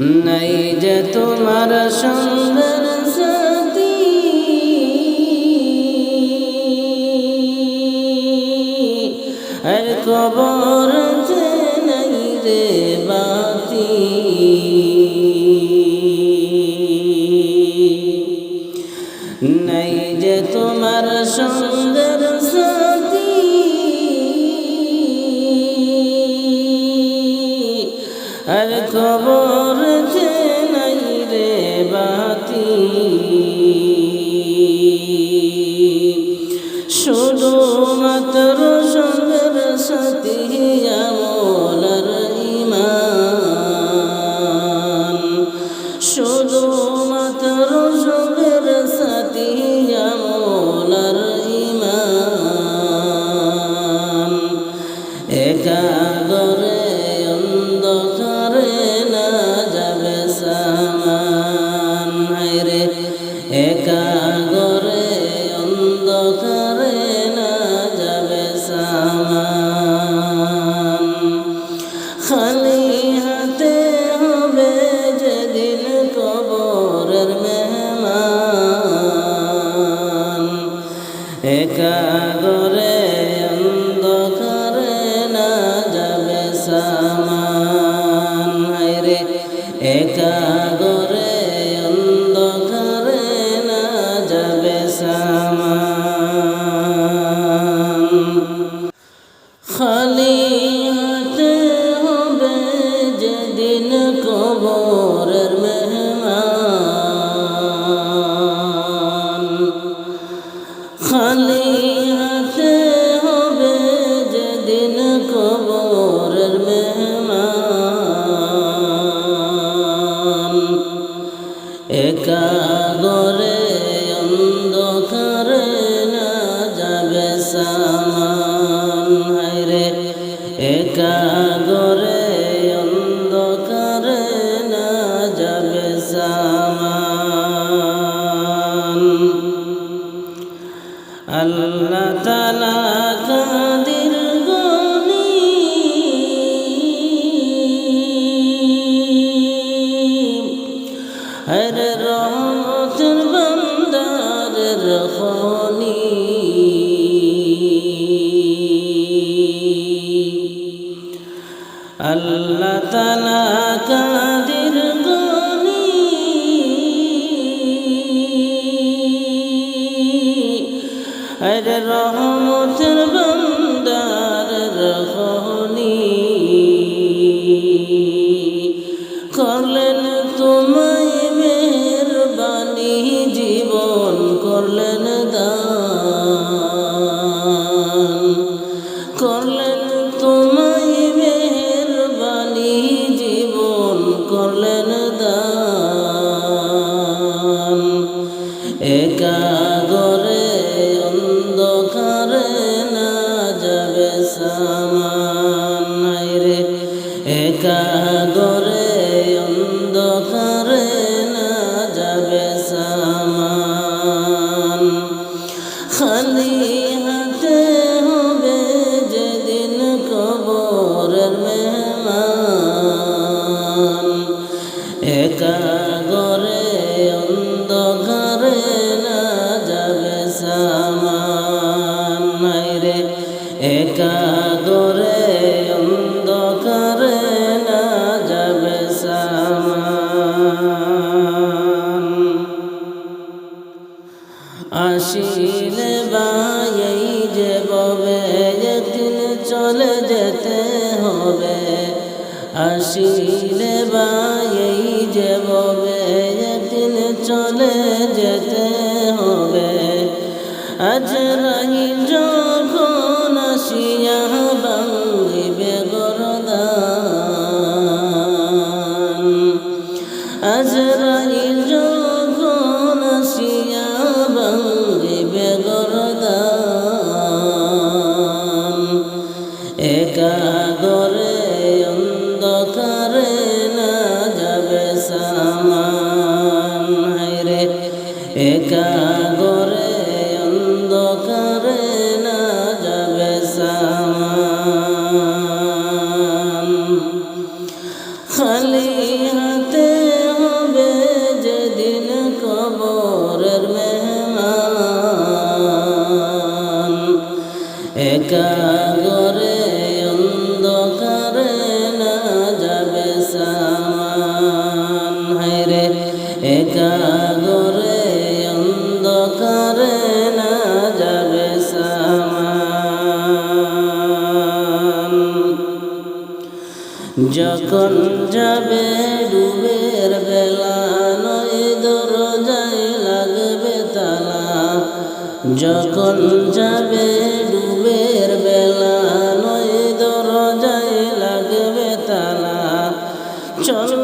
নাই যে তোমার সুন্দর সাথী। আর যে নাই রে বাতি। নাই যে তোমার সুন্দর সাথী। আর খবর হায়রে একা অন্ধকারে না যাবে সামান খালি হাতে হবে যেদিন কবরের মেহমান। একা গরে অন্ধকারে না যাবে সামান একা সামান হায়রে একা গরে আর রহমতের বন্দার একা গরে অন্ধকারে না যাবে সামান। আসিলে বাই যে ববে, একদিন চলে যেতে হবে। আসিলে বাই যে ববে, একদিন চলে যেতে হবে। আজ রাহি হাতে হবে যেদিন কবরের মেহমান। একা গরে অন্ধকারে না যাবে সামান। একা গরে অন্ধকারে যখন যাবে ডুবের বেলা, নয় দরজায় লাগবে তালা। যখন যাবে ডুবের বেলা, নয় দরজায় লাগবে তালা। চলবে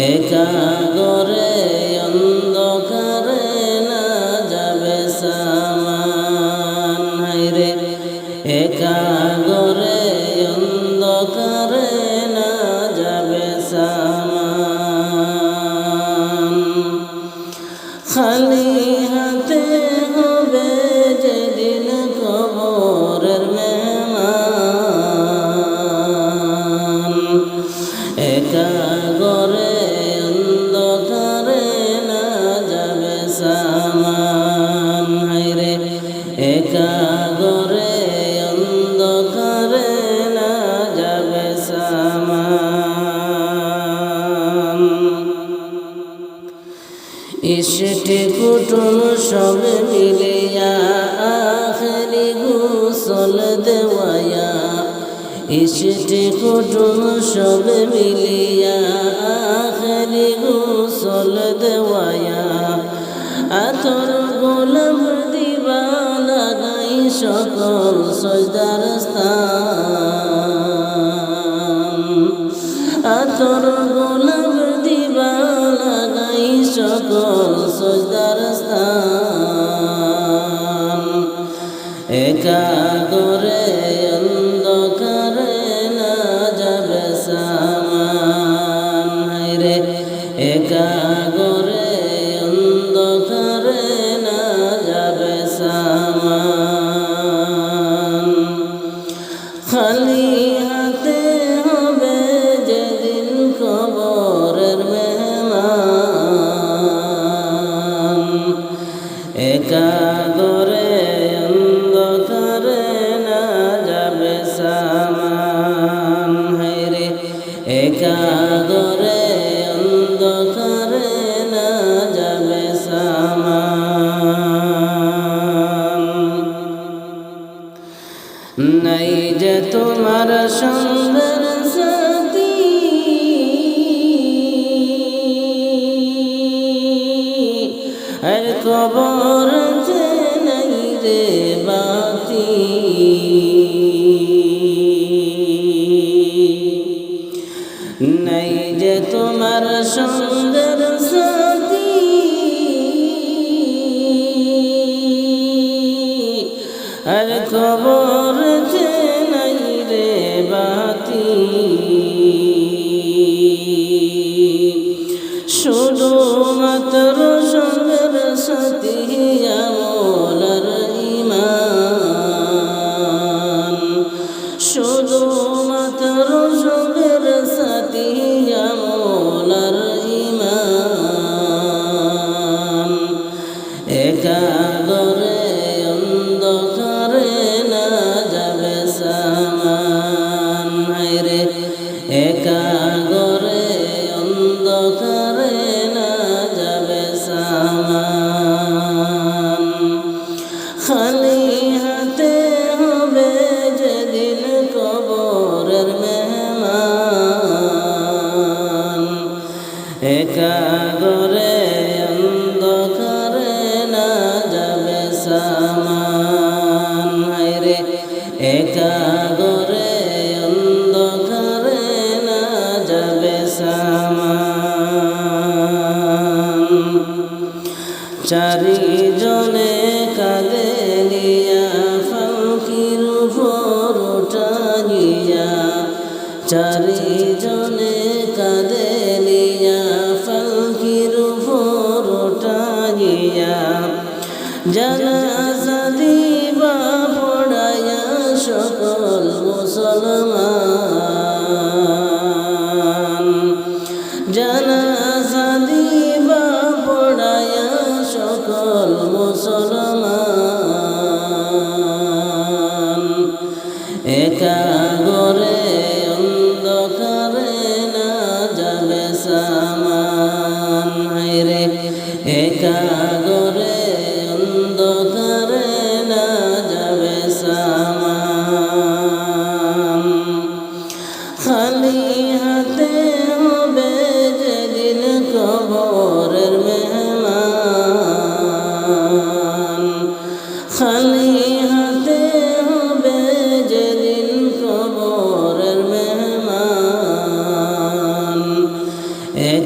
একা ইসটে কুটুম সব মিলিয়া আখরি গুসল দেওয়ায়া। ইসটে কুটুম সব মিলিয়া আখরি গুসল দেওয়ায়া। আতর গোলাপ দিবা লাগাই সকল সজদার স্থান। আতর নাই যে তোমার সুন্দর সাথী আর কবর যে নাই রে বাতি। নাই যে তোমার সুন্দর সাথী আর খবর সামান হায়রে একা গরে অন্ধকারে না যাবে সামান খালি হাতে হবে যেদিন কবরের মেহমান। একা গরে অন্ধকারে না যাবে সামান একা চারিজনে কাঁদে নিয়া ফলকির উপর উঠাইয়া জানাজা দিবা পড়াইয়া সকল মুসলমান। জানাজা দিবা পড়াইয়া সকল মুসলমান।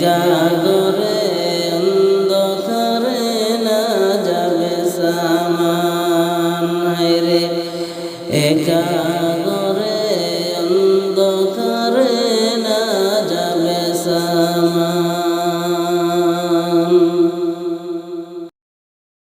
একা